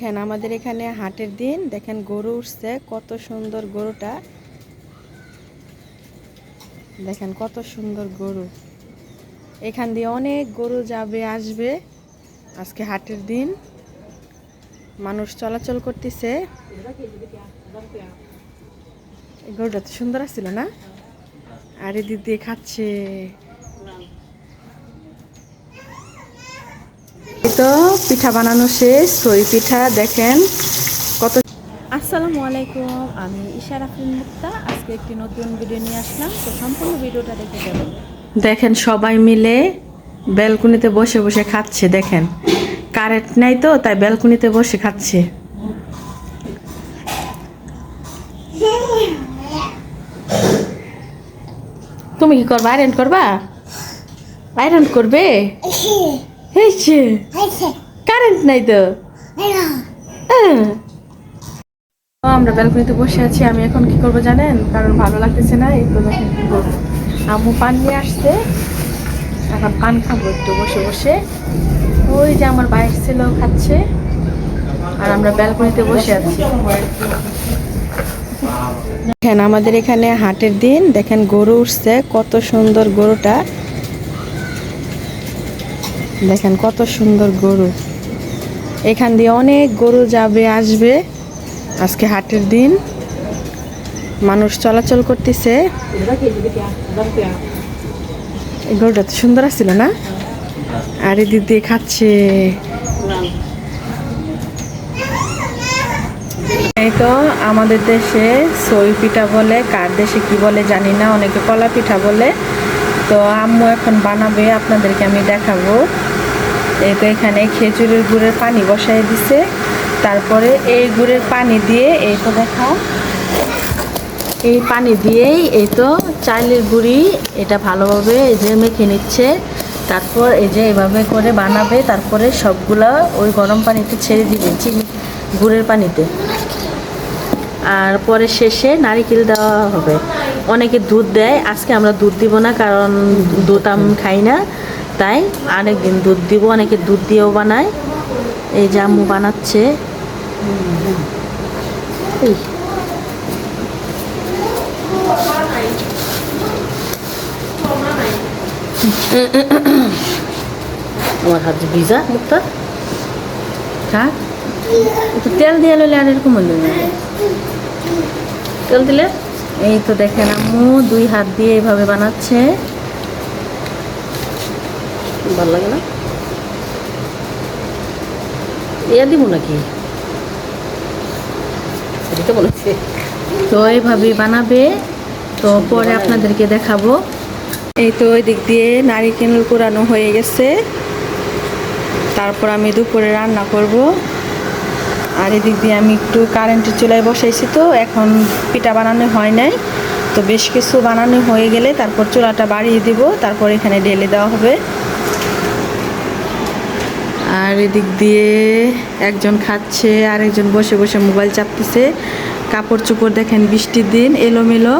দেখেন আমাদের এখানে হাটের দিন। দেখেন গরু উঠছে, কত সুন্দর গরুটা। দেখেন কত সুন্দর গরু। এখান দিয়ে অনেক গরু যাবে, আসবে। আজকে হাটের দিন। মানুষ চলাচল করতেছে। গরুটা তো সুন্দর ছিল না? আর দিয়ে খাচ্ছে এই তো পিঠা বানানো শেষ সই পিঠা দেখেন কত আসসালামু আলাইকুম আমি ইশার আফরিন মুক্তা। আজকে একটি নতুন ভিডিও নিয়ে আসলাম। তো সম্পূর্ণ ভিডিওটা দেখে যাবেন। দেখেন সবাই মিলে ব্যালকনিতে বসে বসে খাচ্ছে দেখেন। কারেন্ট নাই তো তাই ব্যালকনিতে বসে খাচ্ছে। তুমি কি করবা? আয়রন করবা? আয়রন করবে? হয়েছে? কারেন্ট নাই তো। আমরা ব্যালকনিতে বসে আছি আমি এখন কি করব জানেন? কারণ ভালো লাগতেছে না এই আম্মু পান নিয়ে আসছে এখন পান খাব একটু বসে বসে। ওই যে আমার বাইক ছিল খাচ্ছে আর আমরা ব্যালকনিতে বসে আছি। দেখেন আমাদের এখানে হাটের দিন দেখেন গরু উঠছে কত সুন্দর গরুটা। দেখেন কত সুন্দর গরু। এখান দিয়ে অনেক গরু যাবে, আসবে। আজকে হাটের দিন। মানুষ চলাচল করতেছে। গরুটা তো সুন্দর ছিল না? আর দিয়ে খাচ্ছে। এই তো আমাদের দেশে সই পিঠা বলে, কার দেশে কি বলে জানি না, অনেকে কলা পিঠা বলে। তো আম্মু এখন বানাবে, আপনাদেরকে আমি দেখাবো। এই তো এখানে খেজুরের গুড়ের পানি বসাই দিছে। তারপরে এই গুড়ের পানি দিয়ে, এই তো দেখা এই পানি দিয়েই এই তো চালের গুড়ি, এটা ভালোভাবে এই যে মেখে নিচ্ছে। তারপর এই যে এভাবে করে বানাবে, তারপরে সবগুলা ওই গরম পানিতে ছেড়ে দিবে, চিনি, গুড়ের পানিতে। আর পরে শেষে নারিকেল দেওয়া হবে। অনেকে দুধ দেয় আজকে আমরা দুধ দিব না কারণ দুধ আমি খাই না তাই আরেকদিন দুধ দিব অনেকে দুধ দিয়েও বানায় এই যে আম্মু বানাচ্ছে। আমার হাত ভিজা মুখটা? খা একটু তেল দিয়ে লইলে আর এরকম হইল না। তেল দিলে? এই তো দেখেন আম্মু দুই হাত দিয়ে এইভাবে বানাচ্ছে। ভালো লাগে না? ইয়া দিব নাকি? তো এইভাবে বানাবে। তো পরে আপনাদেরকে দেখাবো। এই তো ওই দিক দিয়ে নারিকেল কোরানো হয়ে গেছে। তারপর আমি দুপুরে রান্না করব। আর এদিক দিয়ে আমি একটু কারেন্টের চুলায় বসাইছি তো, এখন পিঠা বানানো হয় নাই। তো বেশ কিছু বানানো হয়ে গেলে তারপর চুলাটা বাড়িয়ে দিব, তারপর এখানে ঢেলে দেওয়া হবে। আর এদিক দিয়ে একজন খাচ্ছে আর একজন বসে বসে মোবাইল চাপতেছে। কাপড় চোপড় দেখেন বৃষ্টির দিন, এলোমেলো।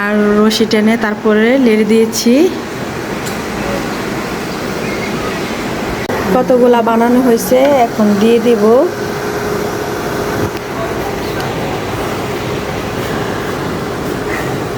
আর রশি টেনে তারপরে লেড়ে দিয়েছি। কতগুলা বানানো হয়েছে, এখন দিয়ে দিব।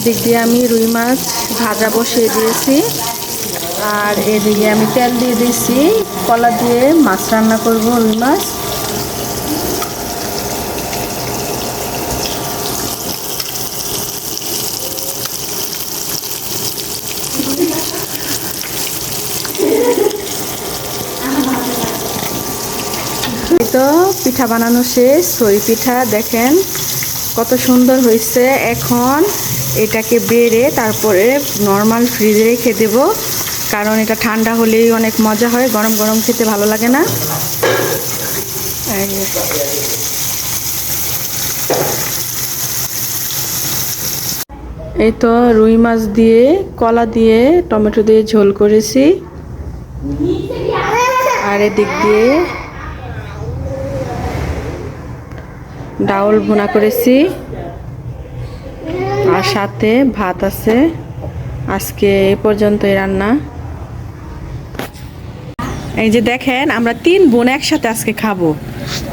এদিক দিয়ে আমি রুই মাছ ভাজা বসিয়ে দিয়েছি। আর এদিকে আমি তেল দিয়ে দিয়েছি, কলা দিয়ে মাছ রান্না করব, রুই মাছ। তো পিঠা বানানো শেষ, সই পিঠা, দেখেন কত সুন্দর হয়েছে। এখন এটাকে বেড়ে তারপরে নর্মাল ফ্রিজে রেখে দেব। কারণ এটা ঠান্ডা হলেই অনেক মজা হয়, গরম গরম খেতে ভালো লাগে না। এই তো রুই মাছ দিয়ে, কলা দিয়ে, টমেটো দিয়ে ঝোল করেছি। আর এদিক দিয়ে ডাউল ভুনা করেছি। আর সাথে ভাত আছে। আজকে এই পর্যন্তই রান্না। এই যে দেখেন, আমরা তিন বোন একসাথে আজকে খাব।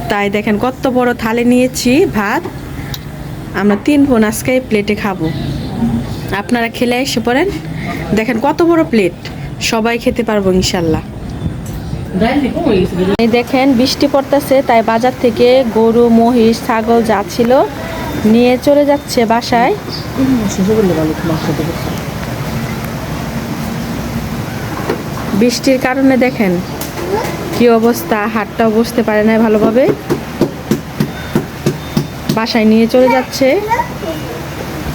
তাই দেখেন কত বড় থালে নিয়েছি, ভাত। আমরা তিন বোন আজকে প্লেটে খাব। আপনারা খেলে এসে পড়েন। দেখেন কত বড় প্লেট সবাই খেতে পারব ইনশাল্লাহ। দেখেন বৃষ্টি পড়তেছে, তাই বাজার থেকে গরু, মহিষ, ছাগল যা ছিল নিয়ে চলে যাচ্ছে বাসায়। বৃষ্টির কারণে দেখেন কি অবস্থা হাটটাও বসতে পারে না ভালোভাবে। বাসায় নিয়ে চলে যাচ্ছে।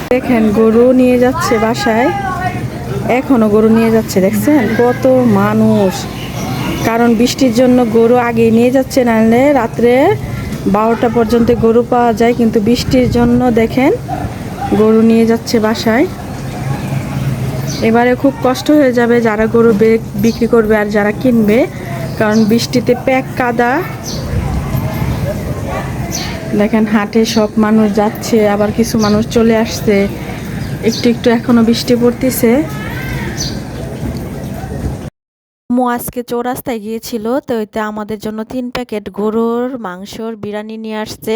দেখেন গরু নিয়ে যাচ্ছে বাসায়। এখনও গরু নিয়ে যাচ্ছে, দেখছেন? কত মানুষ। কারণ বৃষ্টির জন্য গরু আগে নিয়ে যাচ্ছে, নাহলে রাত্রে বারোটা পর্যন্ত গরু পাওয়া যায়, কিন্তু বৃষ্টির জন্য দেখেন গরু নিয়ে যাচ্ছে বাসায়। এবারে খুব কষ্ট হয়ে যাবে যারা গরু বিক্রি করবে আর যারা কিনবে, কারণ বৃষ্টিতে প্যাক কাদা। দেখেন হাটে সব মানুষ যাচ্ছে, আবার কিছু মানুষ চলে আসছে। একটু একটু এখনও বৃষ্টি পড়তেছে। মো আজকে চৌরাস্তায় গিয়েছিল, তো এতে আমাদের জন্য তিন প্যাকেট গরুর মাংসর বিরিয়ানি নিয়ে আসছে।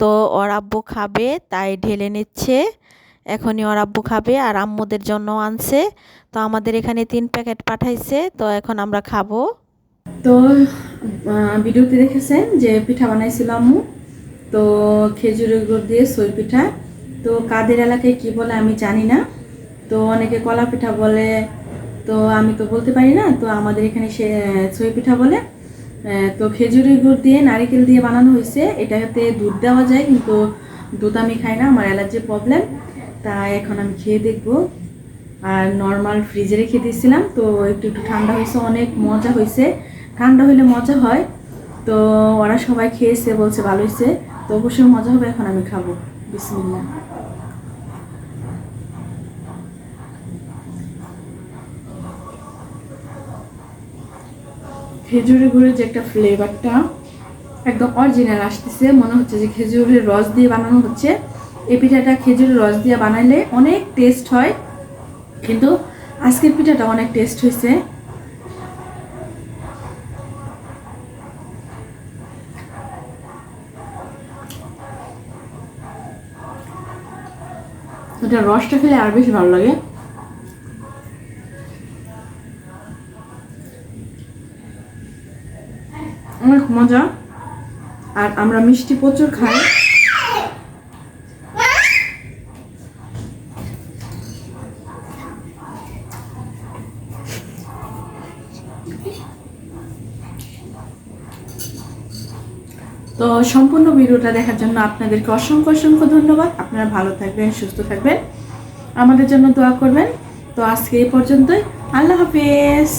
তো ওর আব্বু খাবে, তাই ঢেলে নিচ্ছে। এখনই ওর আব্বু খাবে আর আম্মুদের জন্য আনছে। তো আমাদের এখানে তিন প্যাকেট পাঠাইছে, তো এখন আমরা খাব। তো ভিডিওতে দেখেছেন যে পিঠা বানাইছিল আম্মু। তো খেজুরের গুড় দিয়ে সই পিঠা। তো কাদের এলাকায় কি বলে আমি জানি না। তো অনেকে কলা পিঠা বলে তো আমি তো বলতে পারি না, তো আমাদের এখানে সে সই পিঠা বলে তো খেজুরের গুড় দিয়ে, নারিকেল দিয়ে বানানো হয়েছে। এটাতে দুধ দেওয়া যায়, কিন্তু দুধ আমি খাই না, আমার অ্যালার্জির প্রবলেম। তাই এখন আমি খেয়ে দেখব। আর নর্মাল ফ্রিজে রেখে দিয়েছিলাম, তো একটু একটু ঠান্ডা হয়েছে, অনেক মজা হয়েছে। ঠান্ডা হলে মজা হয়। তো ওরা সবাই খেয়েছে, বলছে ভালো হয়েছে। তো অবশ্যই মজা হবে, এখন আমি খাব। বিসমিল্লাহ। খেজুরের গুড়ের যে একটা ফ্লেভারটা একদম অরিজিনাল আসতেছে, মনে হচ্ছে যে খেজুরের রস দিয়ে বানানো হচ্ছে। এই পিঠাটা খেজুরের রস দিয়ে বানাইলে অনেক টেস্ট হয়, কিন্তু আজকের পিঠাটা অনেক টেস্ট হয়েছে। এটা রসটা খেলে আর বেশি ভালো লাগে। অনেক মজা। আর আমরা মিষ্টি প্রচুর খাই। তো সম্পূর্ণ ভিডিওটা দেখার জন্য আপনাদেরকে অসংখ্য অসংখ্য ধন্যবাদ। আপনারা ভালো থাকবেন, সুস্থ থাকবেন। আমাদের জন্য দোয়া করবেন। তো আজকে এই পর্যন্তই। আল্লাহ হাফেজ।